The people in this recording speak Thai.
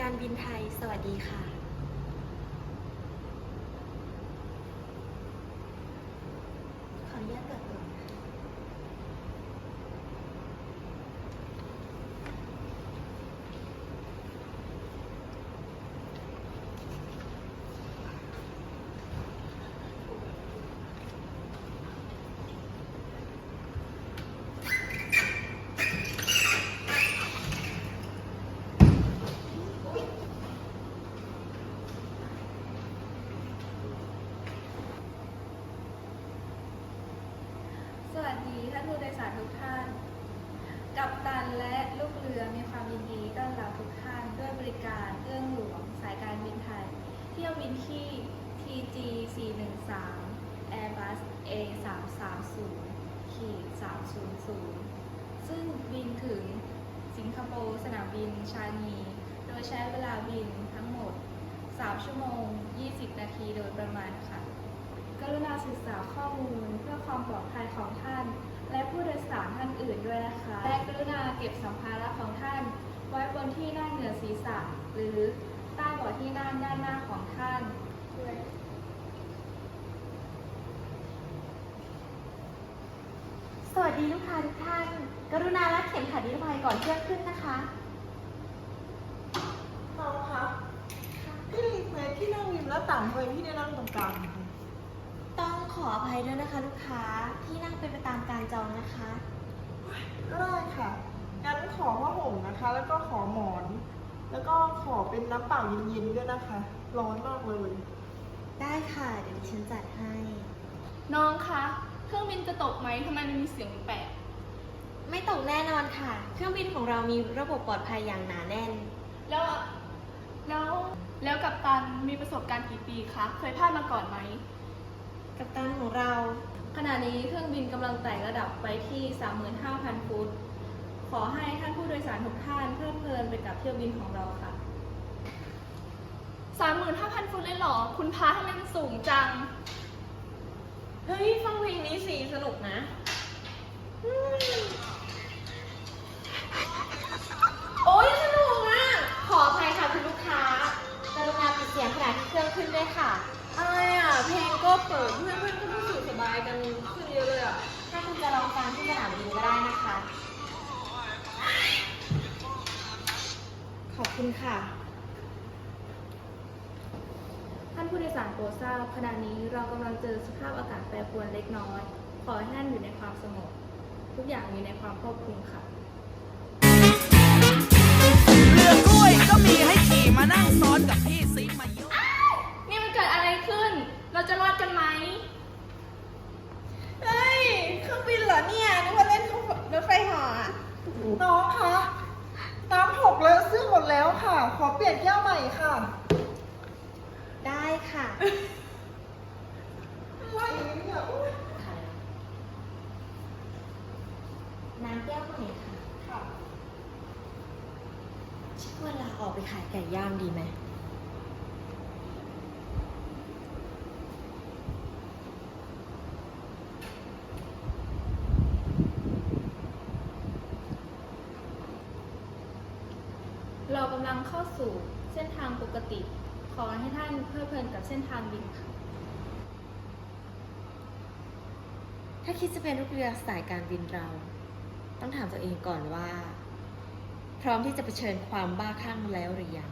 การบินไทย สวัสดีค่ะ ขออนุญาตเปิดตัวนะคะ สวัส ดีท่านผู้โดยสารทุกท่าน กัปตันและลูกเรือมีความยินดีต้อนรับทุกท่านด้วยบริการเอื้องหลวงสายการบินไทย เที่ยวบินที่ TG 413 Airbus A 3 3 0ขีด300 ซึ่งบินถึงสิงคโปร์สนามบินชานี โดยใช้เวลาบินทั้งหมด 3 ชั่วโมง 20 นาทีโดยประมาณค่ะ รุณาศึกษาข้อมูล เพื่อความปลอดภัยของท่าน และผู้โดยสารท่านอื่นด้วยนะคะ และกรุณาเก็บสัมภาระของท่าน ไว้บนที่นั่งเหนือศีรษะ หรือใต้เบาะที่นั่งด้านหน้าของท่านด้วยสวัสดีลูกค้าทุกท่าน กรุณารัดเข็มขัดนิรภัยก่อนเครื่องขึ้นนะคะน้องคะพี่รีเควสที่นั่งริมหน้าต่างทำไมพี่ได้นั่งตรงกลางคะต้ องขออภัยด้วยนะคะลูกค้าที่นั่งเป็นไปตามการจองนะคะก็ได้ค่ะ งั้นขอผ้าห่มนะคะ แล้วก็ขอหมอน แล้วก็ขอเป็นน้ำเปล่าเย็นๆด้วยนะคะ ร้อนมากเลย ได้ค่ะ เดี๋ยวดิฉันจัดให้ น้องคะ เครื่องบินจะตกไหมทำไมมันมีเสียงแปลก ไม่ตกแน่นอนค่ะ เครื่องบินของเรามีระบบปลอดภัยอย่างหนาแน่น แล้ว แล้ว แล้วกัปตันมีประสบการณ์กี่ปีคะ เคยพลาดมาก่อนไหม กับตันของเรา ขณะนี้เครื่องบินกำลังไต่ระดับไปที่ 35,000 ฟุต ขอให้ท่านผู้โดยสารทุกท่านเพลิดเพลินไปกับเที่ยวบินของเราค่ะ 35,000 ฟุตเลยเหรอ คุณพาทำไมมันสูงจัง เฮ้ย ฟังเพลงนี้สิสนุกนะ ขอบคุณค่ะ ท่านผู้โดยสารโปรดทราบขณะนี้เรากำลังเจอสภาพอากาศแปรปรวนเล็กน้อย ขอให้ท่านอยู่ในความสงบ ทุกอย่างอยู่ในความควบคุมค่ะ เรือกล้วยก็มีให้ขี่มานั่งซ้อนกับพี่ซิมาเยอะนี่มันเกิดอะไรขึ้น เราจะรอดกันไหม เฮ้ยเครื่องบินเหรอเนี่ยนึกว่าเล่นรถไฟเหาะน้องคะ น้ำหกแล้วเสื้อหมดแล้วค่ะ ขอเปลี่ยนแก้วใหม่ค่ะ ได้ค่ะอะไรเนี่ยอุ๊ยน้ำแก้วใหม่ค่ะค่ะชิคเวลาออกไปขายไก่ย่างดีไหม กำลังเข้าสู่เส้นทางปกติ ขอให้ท่านเพลิดเพลินกับเส้นทางบินค่ะ ถ้าคิดจะเป็นลูกเรือสายการบินเรา ต้องถามตัวเองก่อนว่า พร้อมที่จะเผชิญความบ้าคลั่งแล้วหรือยัง